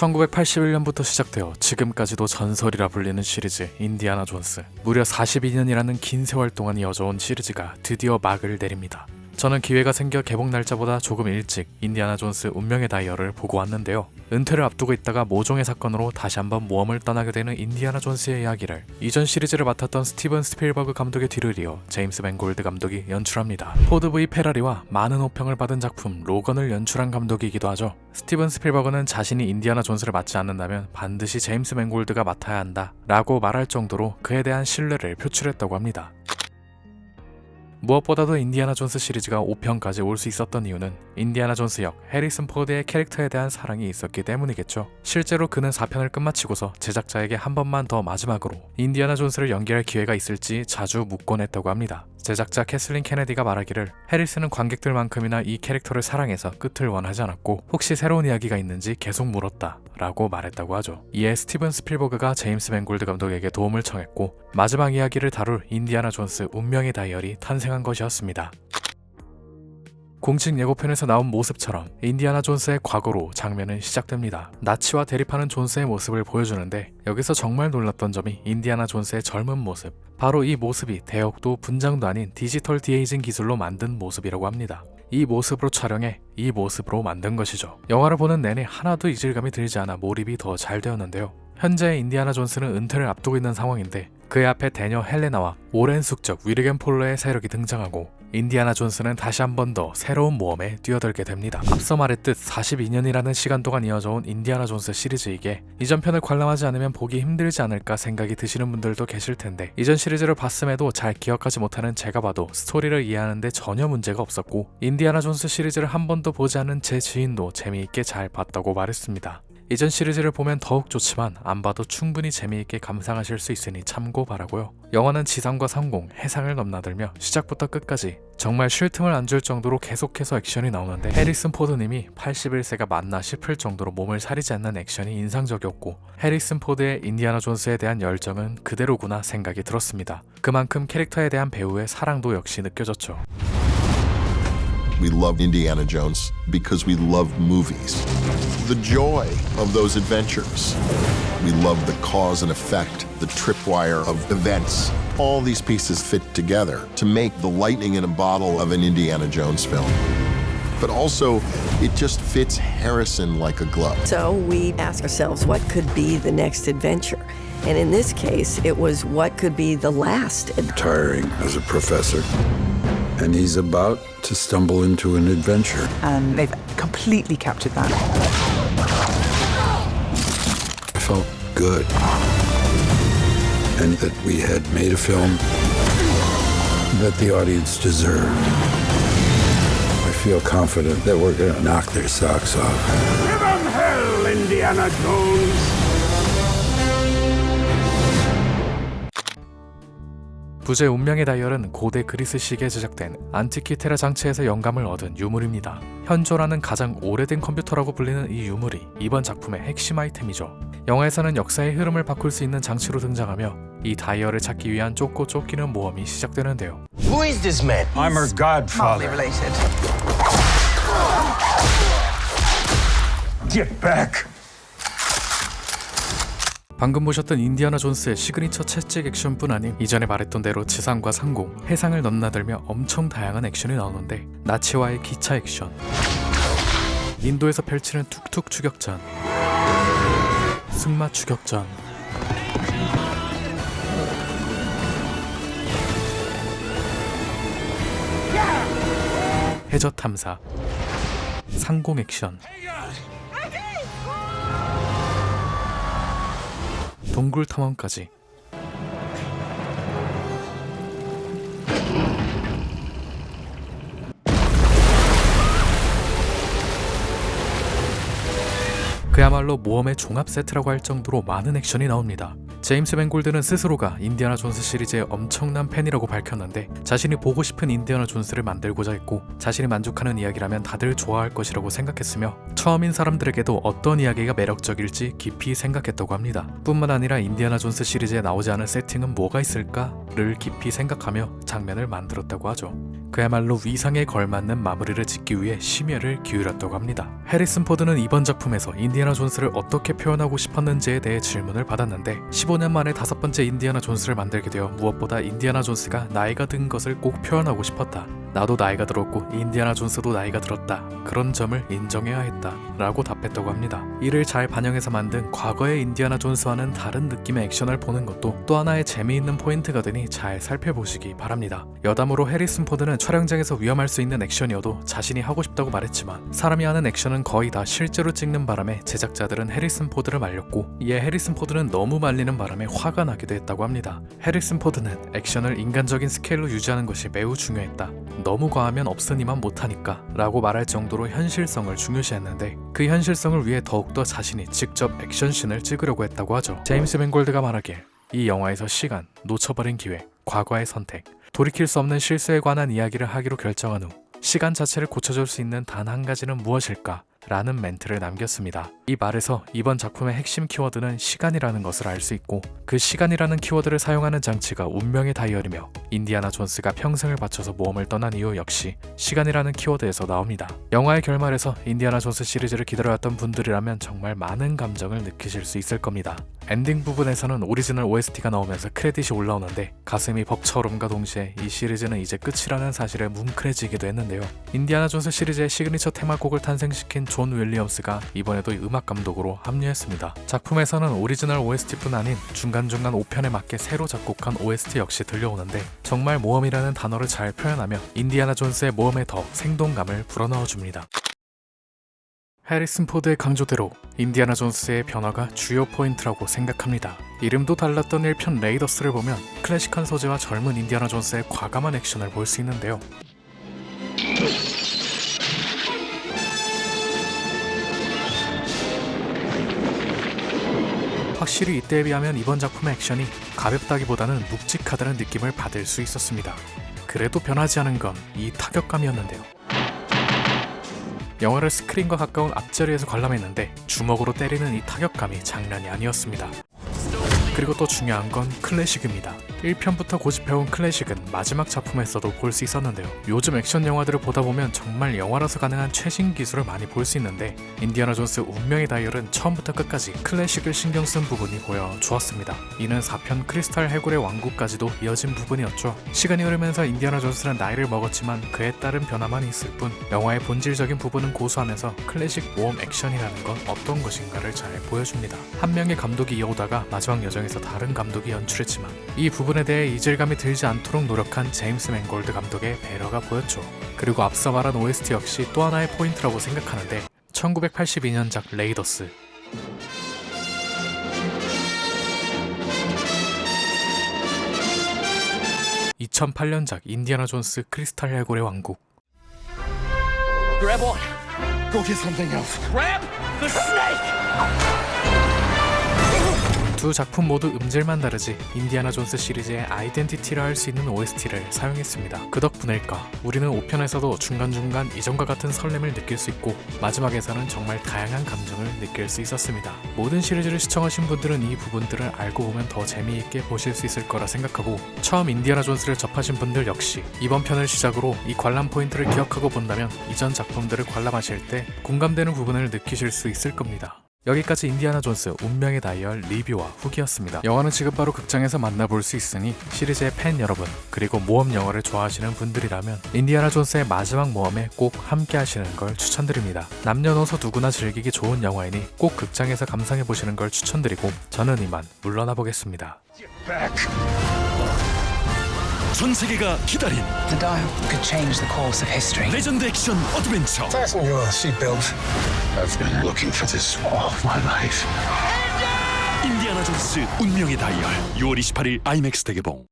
1981년부터 시작되어 지금까지도 전설이라 불리는 시리즈 인디아나 존스. 무려 42년이라는 긴 세월 동안 이어져온 시리즈가 드디어 막을 내립니다. 저는 기회가 생겨 개봉 날짜보다 조금 일찍 인디아나 존스 운명의 다이얼을 보고 왔는데요. 은퇴를 앞두고 있다가 모종의 사건으로 다시 한번 모험을 떠나게 되는 인디아나 존스의 이야기를 이전 시리즈를 맡았던 스티븐 스필버그 감독의 뒤를 이어 제임스 맨골드 감독이 연출합니다. 포드 V 페라리와 많은 호평을 받은 작품 로건을 연출한 감독이기도 하죠. 스티븐 스필버그는 자신이 인디아나 존스를 맡지 않는다면 반드시 제임스 맨골드가 맡아야 한다 라고 말할 정도로 그에 대한 신뢰를 표출했다고 합니다. 무엇보다도 인디아나 존스 시리즈가 5편까지 올 수 있었던 이유는 인디아나 존스 역 해리슨 포드의 캐릭터에 대한 사랑이 있었기 때문이겠죠. 실제로 그는 4편을 끝마치고서 제작자에게 한 번만 더 마지막으로 인디아나 존스를 연기할 기회가 있을지 자주 묻곤 했다고 합니다. 제작자 캐슬린 케네디가 말하기를 해리슨은 관객들만큼이나 이 캐릭터를 사랑해서 끝을 원하지 않았고 혹시 새로운 이야기가 있는지 계속 물었다 라고 말했다고 하죠. 이에 스티븐 스필버그가 제임스 맨골드 감독에게 도움을 청했고 마지막 이야기를 다룰 인디아나 존스 운명의 다이얼이 탄생한 것이었습니다. 공식 예고편에서 나온 모습처럼 인디아나 존스의 과거로 장면은 시작됩니다. 나치와 대립하는 존스의 모습을 보여주는데 여기서 정말 놀랐던 점이 인디아나 존스의 젊은 모습. 바로 이 모습이 대역도 분장도 아닌 디지털 디에이징 기술로 만든 모습이라고 합니다. 이 모습으로 촬영해 이 모습으로 만든 것이죠. 영화를 보는 내내 하나도 이질감이 들지 않아 몰입이 더 잘 되었는데요. 현재 인디아나 존스는 은퇴를 앞두고 있는 상황인데 그의 앞에 대녀 헬레나와 오랜 숙적 위르겐 폴러의 세력이 등장하고 인디아나 존스는 다시 한 번 더 새로운 모험에 뛰어들게 됩니다. 앞서 말했듯 42년이라는 시간 동안 이어져온 인디아나 존스 시리즈이기에 이전 편을 관람하지 않으면 보기 힘들지 않을까 생각이 드시는 분들도 계실 텐데 이전 시리즈를 봤음에도 잘 기억하지 못하는 제가 봐도 스토리를 이해하는데 전혀 문제가 없었고 인디아나 존스 시리즈를 한 번도 보지 않은 제 지인도 재미있게 잘 봤다고 말했습니다. 이전 시리즈를 보면 더욱 좋지만 안 봐도 충분히 재미있게 감상하실 수 있으니 참고 바라고요. 영화는 지상과 상공, 해상을 넘나들며 시작부터 끝까지 정말 쉴 틈을 안 줄 정도로 계속해서 액션이 나오는데 해리슨 포드님이 81세가 맞나 싶을 정도로 몸을 사리지 않는 액션이 인상적이었고 해리슨 포드의 인디아나 존스에 대한 열정은 그대로구나 생각이 들었습니다. 그만큼 캐릭터에 대한 배우의 사랑도 역시 느껴졌죠. We love Indiana Jones because we love movies. The joy of those adventures. We love the cause and effect, the tripwire of events. All these pieces fit together to make the lightning in a bottle of an Indiana Jones film. But also, it just fits Harrison like a glove. So we ask ourselves, what could be the next adventure? And in this case, it was what could be the last adventure. tiring as a professor. And he's about to stumble into an adventure. and they've completely captured that. I felt good. And that we had made a film that the audience deserved. I feel confident that we're going to knock their socks off. Give 'em hell, Indiana Jones! 부제 운명의 다이얼은 고대 그리스식에 제작된 안티키테라 장치에서 영감을 얻은 유물입니다. 현존하는 가장 오래된 컴퓨터라고 불리는 이 유물이 이번 작품의 핵심 아이템이죠. 영화에서는 역사의 흐름을 바꿀 수 있는 장치로 등장하며 이 다이얼을 찾기 위한 쫓고 쫓기는 모험이 시작되는데요. Who is this man? I'm her godfather. related. Get back! 방금 보셨던 인디아나 존스의 시그니처 채찍 액션뿐 아닌 이전에 말했던 대로 지상과 상공, 해상을 넘나들며 엄청 다양한 액션이 나오는데 나치와의 기차 액션, 인도에서 펼치는 툭툭 추격전, 승마 추격전, 해저 탐사, 상공 액션, 동굴 탐험까지 그야말로 모험의 종합 세트라고 할 정도로 많은 액션이 나옵니다. 제임스 맨골드는 스스로가 인디아나 존스 시리즈의 엄청난 팬이라고 밝혔는데 자신이 보고 싶은 인디아나 존스를 만들고자 했고 자신이 만족하는 이야기라면 다들 좋아할 것이라고 생각했으며 처음인 사람들에게도 어떤 이야기가 매력적일지 깊이 생각했다고 합니다. 뿐만 아니라 인디아나 존스 시리즈에 나오지 않은 세팅은 뭐가 있을까를 깊이 생각하며 장면을 만들었다고 하죠. 그야말로 위상에 걸맞는 마무리를 짓기 위해 심혈을 기울였다고 합니다. 해리슨 포드는 이번 작품에서 인디아나 존스를 어떻게 표현하고 싶었는지에 대해 질문을 받았는데 15년 만에 다섯 번째 인디아나 존스를 만들게 되어 무엇보다 인디아나 존스가 나이가 든 것을 꼭 표현하고 싶었다. 나도 나이가 들었고 인디아나 존스도 나이가 들었다. 그런 점을 인정해야 했다. 라고 답했다고 합니다. 이를 잘 반영해서 만든 과거의 인디아나 존스와는 다른 느낌의 액션을 보는 것도 또 하나의 재미있는 포인트가 되니 잘 살펴보시기 바랍니다. 여담으로 해리슨 포드는 촬영장에서 위험할 수 있는 액션이어도 자신이 하고 싶다고 말했지만 사람이 하는 액션은 거의 다 실제로 찍는 바람에 제작자들은 해리슨 포드를 말렸고 이에 해리슨 포드는 너무 말리는 바람에 화가 나기도 했다고 합니다. 해리슨 포드는 액션을 인간적인 스케일로 유지하는 것이 매우 중요했다. 너무 과하면 없으니만 못하니까 라고 말할 정도로 현실성을 중요시했는데 그 현실성을 위해 더욱더 자신이 직접 액션씬을 찍으려고 했다고 하죠. 제임스 맨골드가 말하길 이 영화에서 시간, 놓쳐버린 기회, 과거의 선택, 돌이킬 수 없는 실수에 관한 이야기를 하기로 결정한 후 시간 자체를 고쳐줄 수 있는 단 한 가지는 무엇일까? 라는 멘트를 남겼습니다. 이 말에서 이번 작품의 핵심 키워드는 시간이라는 것을 알 수 있고 그 시간이라는 키워드를 사용하는 장치가 운명의 다이얼이며 인디아나 존스가 평생을 바쳐서 모험을 떠난 이유 역시 시간이라는 키워드에서 나옵니다. 영화의 결말에서 인디아나 존스 시리즈를 기다려왔던 분들이라면 정말 많은 감정을 느끼실 수 있을 겁니다. 엔딩 부분에서는 오리지널 OST가 나오면서 크레딧이 올라오는데 가슴이 벅차오름과 동시에 이 시리즈는 이제 끝이라는 사실에 뭉클해지기도 했는데요. 인디아나 존스 시리즈의 시그니처 테마곡을 탄생시킨 존 윌리엄스가 이번에도 음악 감독으로 합류했습니다. 작품에서는 오리지널 OST뿐 아닌 중간중간 5편에 맞게 새로 작곡한 OST 역시 들려오는데 정말 모험이라는 단어를 잘 표현하며 인디아나 존스의 모험에 더 생동감을 불어넣어 줍니다. 해리슨 포드의 강조대로 인디아나 존스의 변화가 주요 포인트라고 생각합니다. 이름도 달랐던 1편 레이더스를 보면 클래식한 소재와 젊은 인디아나 존스의 과감한 액션을 볼 수 있는데요. 확실히 이때에 비하면 이번 작품의 액션이 가볍다기보다는 묵직하다는 느낌을 받을 수 있었습니다. 그래도 변하지 않은 건 이 타격감이었는데요. 영화를 스크린과 가까운 앞자리에서 관람했는데 주먹으로 때리는 이 타격감이 장난이 아니었습니다. 그리고 또 중요한 건 클래식입니다. 1편부터 고집해온 클래식은 마지막 작품에서도 볼 수 있었는데요. 요즘 액션 영화들을 보다 보면 정말 영화라서 가능한 최신 기술을 많이 볼 수 있는데 인디아나 존스 운명의 다이얼은 처음부터 끝까지 클래식을 신경 쓴 부분이 보여 좋았습니다. 이는 4편 크리스탈 해골의 왕국까지도 이어진 부분이었죠. 시간이 흐르면서 인디아나 존스는 나이를 먹었지만 그에 따른 변화만 있을 뿐 영화의 본질적인 부분은 고수하면서 클래식 모험 액션이라는 건 어떤 것인가를 잘 보여줍니다. 한 명의 감독이 이어오다가 마지막 여정에서 다른 감독이 연출했지만 이 부분 에 대해 이질감이 들지 않도록 노력한 제임스 맨골드 감독의 배려가 보였죠. 그리고 앞서 말한 OST 역시 또 하나의 포인트라고 생각하는데 1982년작 레이더스 2008년작 인디아나 존스 크리스탈 해골의 왕국 Grab on. Go get something else. Grab the snake! 두 작품 모두 음질만 다르지 인디아나 존스 시리즈의 아이덴티티라 할 수 있는 OST를 사용했습니다. 그 덕분일까 우리는 5편에서도 중간중간 이전과 같은 설렘을 느낄 수 있고 마지막에서는 정말 다양한 감정을 느낄 수 있었습니다. 모든 시리즈를 시청하신 분들은 이 부분들을 알고 보면 더 재미있게 보실 수 있을 거라 생각하고 처음 인디아나 존스를 접하신 분들 역시 이번 편을 시작으로 이 관람 포인트를 기억하고 본다면 이전 작품들을 관람하실 때 공감되는 부분을 느끼실 수 있을 겁니다. 여기까지 인디아나 존스 운명의 다이얼 리뷰와 후기였습니다. 영화는 지금 바로 극장에서 만나볼 수 있으니 시리즈의 팬 여러분 그리고 모험 영화를 좋아하시는 분들이라면 인디아나 존스의 마지막 모험에 꼭 함께 하시는 걸 추천드립니다. 남녀노소 누구나 즐기기 좋은 영화이니 꼭 극장에서 감상해 보시는 걸 추천드리고 저는 이만 물러나 보겠습니다. Back. 전 세계가 기다린 The dial could change the course of history. 레전드 액션 어드벤처 Fasten your seatbelts. I've been looking for this all my life. 인디아나 존스 운명의 다이얼 6월 28일 아이맥스 대개봉